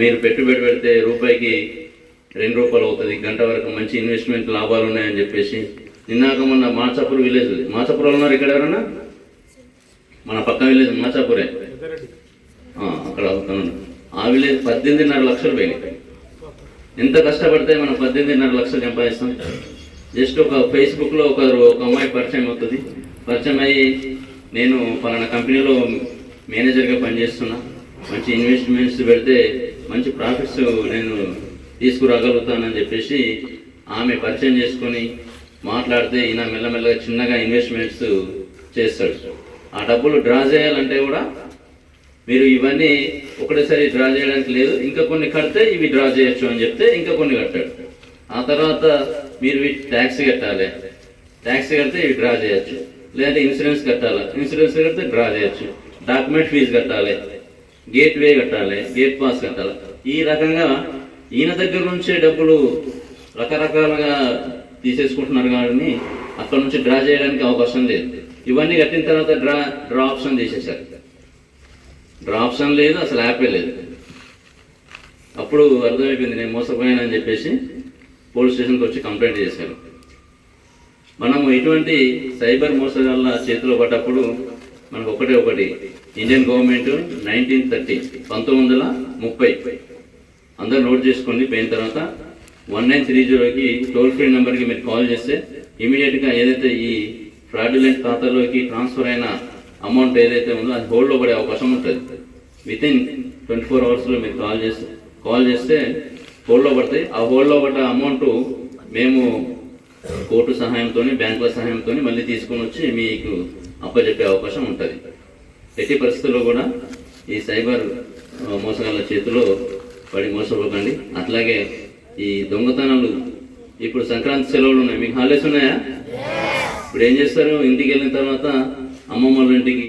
మీరు పెట్టుబడి పెడితే రూపాయికి రెండు రూపాయలు అవుతుంది. గంట వరకు మంచి ఇన్వెస్ట్మెంట్ లాభాలు ఉన్నాయని చెప్పేసి. నిన్నాక మొన్న మాచాపూర్ విలేజ్ మాచాపూర్ ఉన్నారు ఇక్కడ ఎవరన్నా? మన పక్క విలేజ్ మాచాపూరే. అక్కడ ఆ విలేజ్ పద్దెనిమిదిన్నర లక్షలు పోయినాయి. ఎంత కష్టపడితే మనం పద్దెనిమిదిన్నర లక్షలు సంపాదిస్తాం. జస్ట్ ఒక ఫేస్బుక్లో ఒక ఒక అమ్మాయి పరిచయం అవుతుంది. పరిచయం అయ్యి నేను పలానా కంపెనీలో మేనేజర్గా పనిచేస్తున్నా. మంచి ఇన్వెస్ట్మెంట్స్ పెడితే మంచి ప్రాఫిట్స్ నేను తీసుకురాగలుగుతానని చెప్పేసి ఆమె పరిచయం చేసుకొని మాట్లాడితే ఈయన మెల్లమెల్లగా చిన్నగా ఇన్వెస్ట్మెంట్స్ చేస్తాడు. ఆ డబ్బులు డ్రా చేయాలంటే కూడా మీరు ఇవన్నీ ఒకటేసారి డ్రా చేయడానికి లేదు ఇంకా కొన్ని కడితే ఇవి డ్రా చేయొచ్చు అని చెప్తే ఇంకా కొన్ని కట్టాడు. ఆ తర్వాత మీరు ట్యాక్స్ కట్టాలి. ట్యాక్స్ కడితే ఇవి డ్రా చేయొచ్చు. లేదంటే ఇన్సూరెన్స్ కట్టాలి. ఇన్సూరెన్స్ కడితే డ్రా చేయొచ్చు. డాక్యుమెంట్ ఫీజు కట్టాలి. గేట్ వే కట్టాలి గేట్ పాస్ కట్టాలి. ఈ రకంగా ఈయన దగ్గర నుంచే డబ్బులు రకరకాలుగా తీసేసుకుంటున్నారు కానీ అక్కడ నుంచి డ్రా చేయడానికి అవకాశం లేదు. ఇవన్నీ కట్టిన తర్వాత డ్రా డ్రా ఆప్షన్ తీసేశారు. డ్రా ఆప్షన్ లేదు అసలు యాపే లేదు. అప్పుడు అర్థమైపోయింది నేను మోసపోయానని చెప్పేసి పోలీస్ స్టేషన్కి వచ్చి కంప్లైంట్ చేశాను మనము ఇటువంటి సైబర్ మోసగాళ్ళ చేతిలో పడ్డప్పుడు మనకు ఒకటే ఒకటి. ఇండియన్ గవర్నమెంట్ నైన్టీన్ థర్టీ పంతొమ్మిది వందల ముప్పై. అందరు నోట్ చేసుకోండి పోయిన తర్వాత వన్ నైన్ త్రీ జీరోకి టోల్ ఫ్రీ నెంబర్కి మీరు కాల్ చేస్తే ఇమీడియట్గా ఏదైతే ఈ ఫ్రాడ్యులెంట్ ఖాతాలోకి ట్రాన్స్ఫర్ అయిన అమౌంట్ ఏదైతే ఉందో అది హోల్డ్లో పడే అవకాశం ఉంటుంది. విత్ ఇన్ ట్వంటీ ఫోర్ అవర్స్లో మీరు కాల్ చేస్తే కాల్ చేస్తే హోల్డ్లో పడతాయి. ఆ హోల్డ్లో పడ్డ అమౌంట్ మేము కోర్టు సహాయంతో బ్యాంకుల సహాయంతో మళ్ళీ తీసుకొని వచ్చి మీకు అప్పచెప్పే అవకాశం ఉంటుంది. ఎట్టి పరిస్థితుల్లో కూడా ఈ సైబర్ మోసగాళ్ళ చేతిలో పడి మోసపోకండి. అట్లాగే ఈ దొంగతనాలు ఇప్పుడు సంక్రాంతి సెలవులు ఉన్నాయి. మీకు హాలిడేస్ ఉన్నాయా? ఇప్పుడు ఏం చేస్తారు? ఇంటికి వెళ్ళిన తర్వాత అమ్మమ్మ ఇంటికి